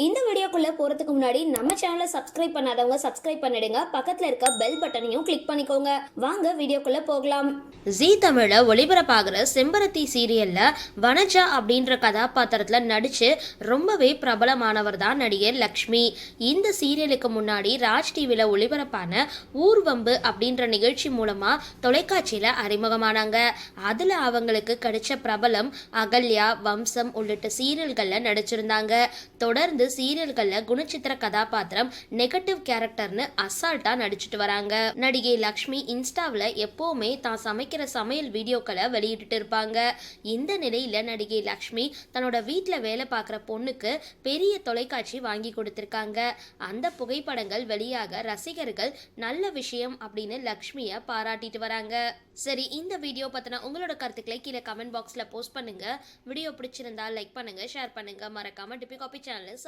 இந்த வீடியோக்குள்ள போறதுக்கு முன்னாடி நம்ம சேனலை சப்ஸ்கிரைப் பண்ணாதவங்க சப்ஸ்கிரைப் பண்ணிடுங்க. பக்கத்துல இருக்க பெல் பட்டனையும் கிளிக் பண்ணிக்கோங்க. வாங்க வீடியோக்குள்ள போகலாம். ஜீ தமிழ ஒளிபரப்பாகிற செம்பருத்தி சீரியல்ல வனஜா அப்படின்ற கதாபாத்திரத்துல நடிச்சு ரொம்பவே பிரபலமானவர் தான் நடிகர் லக்ஷ்மி. இந்த சீரியலுக்கு முன்னாடி ராஜ் டிவில ஒளிபரப்பான ஊர்வம்பு அப்படின்ற நிகழ்ச்சி மூலமா தொலைக்காட்சியில அறிமுகமானாங்க. அதுல அவங்களுக்கு கிடைச்ச பிரபலம் அகல்யா வம்சம் உள்ளிட்ட சீரியல்கள்ல நடிச்சிருந்தாங்க. தொடர்ந்து சீரியல்கள்ல குணச்சித்திர கதாபாத்திரம் நெகட்டிவ் கேரக்டர்னு அசால்ட்டா நடிச்சிட்டு வராங்க. நடிகை லக்ஷ்மி இன்ஸ்டாவில் எப்போவுமே தான் சமைக்கிற சமையல் வீடியோக்களை வெளியிட்டு இருப்பாங்க. இந்த நிலையில நடிகை லக்ஷ்மி தன்னோட வீட்டில் வேலை பார்க்குற பொண்ணுக்கு பெரிய தொலைக்காட்சி வாங்கி கொடுத்துருக்காங்க. அந்த புகைப்படங்கள் வெளியாக ரசிகர்கள் நல்ல விஷயம் அப்படின்னு லக்ஷ்மியை பாராட்டிட்டு வராங்க. சரி இந்த வீடியோ பத்தின உங்களோட கருத்துக்களை கீழே கமெண்ட் பாக்ஸில் போஸ்ட் பண்ணுங்க. வீடியோ பிடிச்சிருந்தா லைக் பண்ணுங்க ஷேர் பண்ணுங்க. மறக்காம டிபி காபி சேனலை